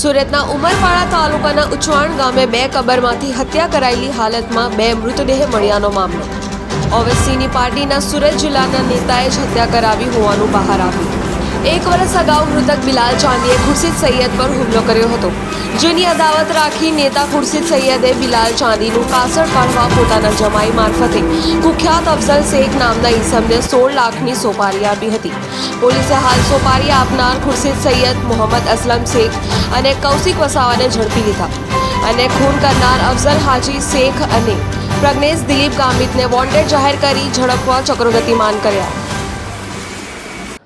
સુરતના ઉમરપાડા તાલુકાના ઉચવાણ ગામે બે કબરમાંથી હત્યા કરાયેલી હાલતમાં બે મૃતદેહ મળ્યાનો મામલો. ઓવેસીની પાર્ટીના સુરત જિલ્લાના નેતાએ જ હત્યા કરાવી હોવાનું બહાર આવ્યું. એક વર્ષ અગાઉ મૃતક બિલાલ ચાંદીએ ખુરશીદ સૈયદ પર હુમલો કર્યો હતો. જેની અદાવત રાખી નેતા ખુરશીદ સૈયદે બિલાલ ચાંદીનું કાસળ કાઢવા પોતાના જમાઈ મારફતે કુખ્યાત અફઝલ શેખ નામના ઈસમને સોળ લાખની સોપારી આપી હતી. પોલીસે હાલ સોપારી આપનાર ખુરશીદ સૈયદ મોહમ્મદ અસલમ શેખ અને કૌશિક વસાવાને ઝડપી લીધા અને ખૂન કરનાર અફઝલ હાજી શેખ અને પ્રજ્ઞેશ દિલીપ ગામિતને વોન્ટેડ જાહેર કરી ઝડપવા ચક્રો ગતિમાન કર્યા.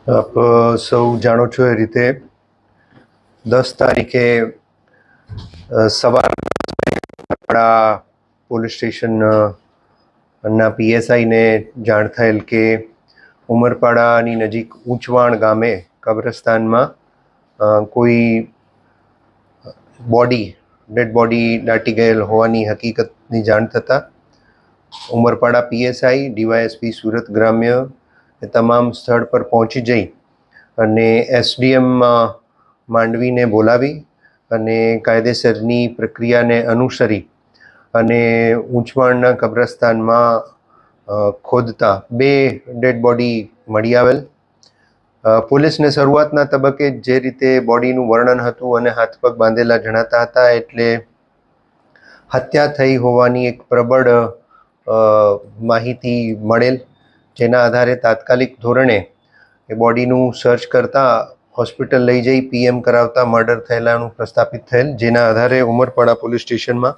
આપ સૌ જાણો છો એ રીતે દસ તારીખે સવાર આપણા પોલીસ સ્ટેશન ના પીએસઆઈને જાણ થયેલ કે ઉમરપાડાની નજીક ઊંચવાણ ગામે, કબ્રસ્તાનમાં કોઈ બોડી, ડેડ બોડી દાટી ગયેલ હોવાની હકીકતની જાણ થતાં ઉમરપાડા પીએસઆઈ ડીવાયએસપી સુરત ગ્રામ્ય એ તમામ સ્થળ પર પહોંચી જઈ અને એસડીએમ માંડવીને બોલાવી અને કાયદેસરની પ્રક્રિયાને અનુસરી અને ઊંચવાણના કબ્રસ્તાનમાં ખોદતા બે ડેડ બોડી મળી આવેલ. પોલીસને શરૂઆતના તબક્કે જે રીતે બોડીનું વર્ણન હતું અને હાથ પગ બાંધેલા જણાતા હતા એટલે હત્યા થઈ હોવાની એક પ્રબળ માહિતી મળેલ. જેના આધારે તાત્કાલિક ધોરણે એ બોડીનું સર્ચ કરતાં હોસ્પિટલ લઈ જઈ પીએમ કરાવતા મર્ડર થયેલાનું પ્રસ્થાપિત થયેલ. જેના આધારે ઉમરપાડા પોલીસ સ્ટેશનમાં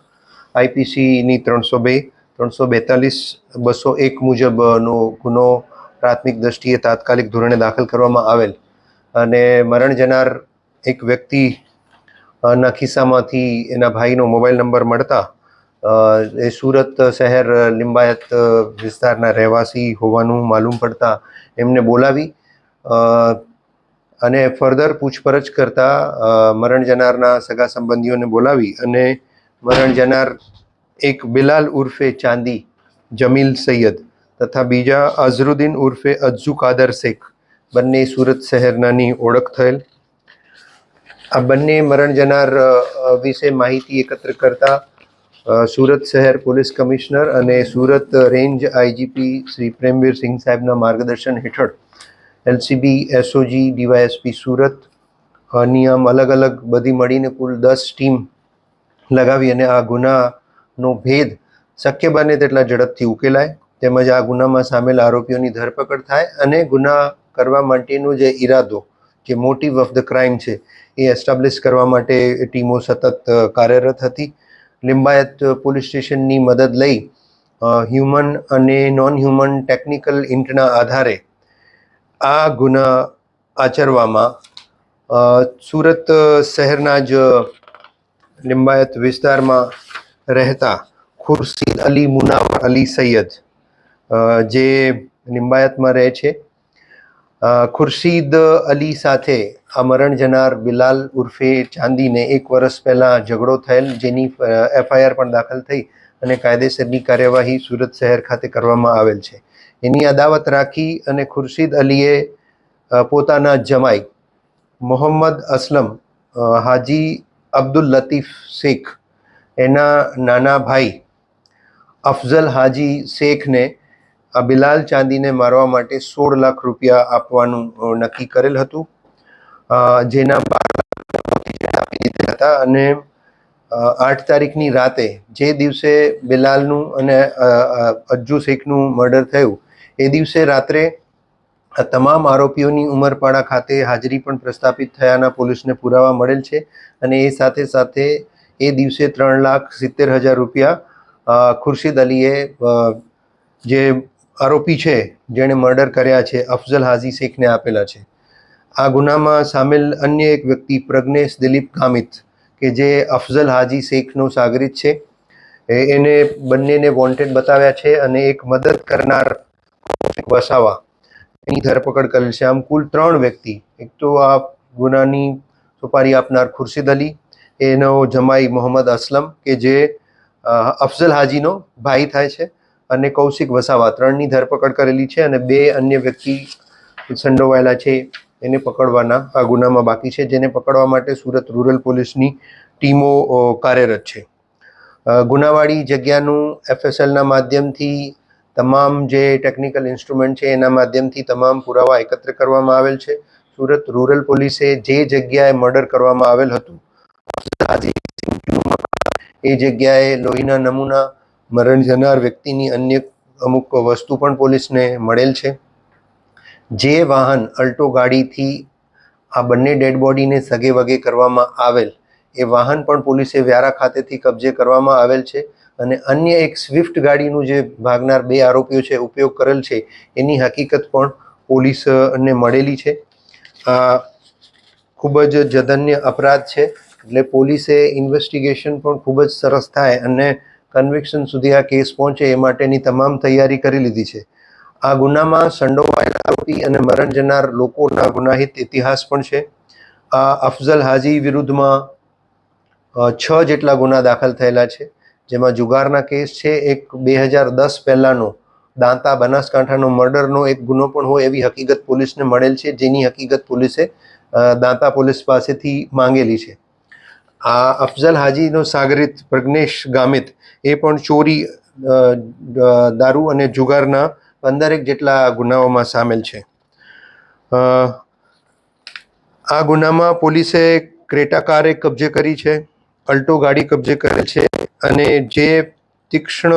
આઈપીસીની ત્રણસો બે, ત્રણસો બેતાલીસ, બસો એક મુજબનો ગુનો પ્રાથમિક દ્રષ્ટિએ તાત્કાલિક ધોરણે દાખલ કરવામાં આવેલ. અને મરણ જનાર એક વ્યક્તિ ના ખિસ્સામાંથી એના ભાઈનો મોબાઈલ નંબર મળતા એ સુરત શહેર લિંબાયત વિસ્તારના રહેવાસી હોવાનું માલુમ પડતા એમને બોલાવી અને ફર્ધર પૂછપરછ કરતા મરણ જનારના સગા સંબંધીઓને બોલાવી અને મરણ જનાર એક બિલાલ ઉર્ફે ચાંદી, જમીલ સૈયદ તથા બીજા અઝરુદ્દીન ઉર્ફે અજ્જુ કાદર શેખ બંને સુરત શહેરનાની ઓળખ થયેલ. આ બંને મરણ જનાર વિશે માહિતી એકત્ર કરતા સુરત શહેર પોલીસ કમિશનર અને સુરત રેન્જ આઈજીપી શ્રી પ્રેમવીર સિંહ સાહેબના માર્ગદર્શન હેઠળ એલસીબી, એસઓજી, ડીવાયએસપી સુરત નિયમ અલગ અલગ બધી મળીને કુલ દસ ટીમ લગાવી અને આ ગુનાનો ભેદ શક્ય બને તેટલા ઝડપથી ઉકેલાય. તેમજ આ ગુનામાં સામેલ આરોપીઓની ધરપકડ થાય અને ગુના કરવા માટેનો જે ઈરાદો, જે મોટિવ ઓફ ધ ક્રાઇમ છે, એ એસ્ટાબ્લિશ કરવા માટે ટીમો સતત કાર્યરત હતી. લિંબાયત પોલીસ સ્ટેશનની મદદ લઈ હ્યુમન અને નોન હ્યુમન ટેકનિકલ ઇન્ટના આધારે આ ગુના આચરવામાં સુરત શહેરના જ લિંબાયત વિસ્તારમાં રહેતા ખુરશીદ અલી મુનાવર અલી સૈયદ જે લિંબાયતમાં રહે છે. ખુરશીદ અલી સાથે આ મરણ જનાર બિલાલ ઉર્ફે ચાંદીને એક વર્ષ પહેલાં ઝઘડો થયેલ, જેની એફઆઈઆર પણ દાખલ થઈ અને કાયદેસરની કાર્યવાહી સુરત શહેર ખાતે કરવામાં આવેલ છે. એની અદાવત રાખી અને ખુરશીદ અલીએ પોતાના જમાઈ મોહમ્મદ અસલમ હાજી અબ્દુલ લતીફ શેખ, એના નાના ભાઈ અફઝલ હાજી શેખને આ બિલાલ ચાંદીને મારવા માટે સોળ લાખ રૂપિયા આપવાનું નક્કી કરેલ હતું. જેના આપી દીધા હતા અને આઠ તારીખની રાતે જે દિવસે બિલાલનું અને અજ્જુ શેખનું મર્ડર થયું, એ દિવસે રાત્રે તમામ આરોપીઓની ઉમરપાડા ખાતે હાજરી પણ પ્રસ્થાપિત થયાના પોલીસને પુરાવા મળેલ છે અને એ સાથે સાથે એ દિવસે ત્રણ લાખ સિત્તેર હજાર રૂપિયા ખુરશીદ અલીએ જે આરોપી છે, જેણે મર્ડર કર્યા છે, અફઝલ હાજી શેખને આપેલા છે. આ ગુનામાં સામેલ અન્ય એક વ્યક્તિ પ્રજ્ઞેશ દિલીપ કામિત કે જે અફઝલ હાજી શેખનો સાગરિત છે. એને બંનેને વોન્ટેડ બતાવ્યા છે અને એક મદદ કરનાર વસાવા. એની ધરપકડ કરેલ છે. આમ કુલ ત્રણ વ્યક્તિ, એક તો આ ગુનાની સુપારી આપનાર ખુરશીદ અલી, એનો જમાઈ મોહમ્મદ અસલમ, કે જે અફઝલ હાજીનો ભાઈ થાય છે. અને કૌશિક વસાવા ત્રણની ધરપકડ કરેલી છે અને બે અન્ય વ્યક્તિ સંડોવાયેલા છે એને પકડવાના આ ગુનામાં બાકી છે, જેને પકડવા માટે સુરત રૂરલ પોલીસની ટીમો કાર્યરત છે. ગુનાવાળી જગ્યાનું એફએસએલના માધ્યમથી તમામ જે ટેકનિકલ ઇન્સ્ટ્રુમેન્ટ છે એના માધ્યમથી તમામ પુરાવા એકત્ર કરવામાં આવેલ છે. સુરત રૂરલ પોલીસે જે જગ્યાએ મર્ડર કરવામાં આવેલ હતું, એ જગ્યાએ લોહીના નમૂના મરણ જનાર વ્યક્તિની અન્ય અમુક વસ્તુ પણ પોલીસને મળેલ છે. જે વાહન, અલ્ટો ગાડીથી આ બંને ડેડ બોડીને સગે વગે કરવામાં આવેલ, એ વાહન પણ પોલીસે વ્યારા ખાતેથી કબજે કરવામાં આવેલ છે અને અન્ય એક સ્વિફ્ટ ગાડીનું જે ભાગનાર બે આરોપીઓ છે, ઉપયોગ કરેલ છે, એની હકીકત પણ પોલીસને મળેલી છે. આ ખૂબ જ જધન્ય અપરાધ છે, એટલે પોલીસે ઇન્વેસ્ટિગેશન પણ ખૂબ જ સરસ થાય અને કન્વિક્શન સુધી આ કેસ પહોંચે એ માટેની તમામ તૈયારી કરી લીધી છે. આ ગુનામાં સંડોવાયેલા આરોપી અને મરણ જનાર લોકોના ગુનાહિત ઇતિહાસ પણ છે. આ અફઝલ હાજી વિરુદ્ધમાં છ જેટલા ગુના દાખલ થયેલા છે. જેમાં જુગારના કેસ છે, એક બે હજાર દસ પહેલાંનો. દાંતા બનાસકાંઠાનો મર્ડરનો એક ગુનો પણ હોય એવી હકીકત પોલીસને મળેલ છે, જેની હકીકત પોલીસે દાંતા પોલીસ પાસેથી માંગેલી છે. આ અફઝલ હાજીનો સાગરિત પ્રજ્ઞેશ ગામિત એ પણ ચોરી દારૂ અને જુગારના પંદરેક જેટલા ગુનાઓમાં સામેલ છે. આ ગુનામાં પોલીસે ક્રેટા કારે કબજે કરી છે, અલ્ટો ગાડી કબજે કરે છે અને જે તીક્ષ્ણ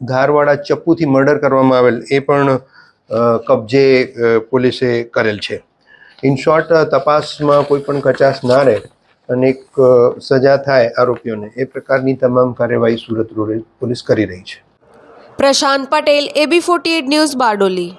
ધારવાળા ચપ્પુથી મર્ડર કરવામાં આવેલ એ પણ કબજે પોલીસે કરેલ છે. ઇન શોર્ટ તપાસમાં કોઈ પણ કચાશ ના રહે અને એક સજા થાય આરોપીઓને, એ પ્રકારની તમામ કાર્યવાહી સુરત પોલીસ કરી રહી છે. Prashant Patel AB forty news Bardoli.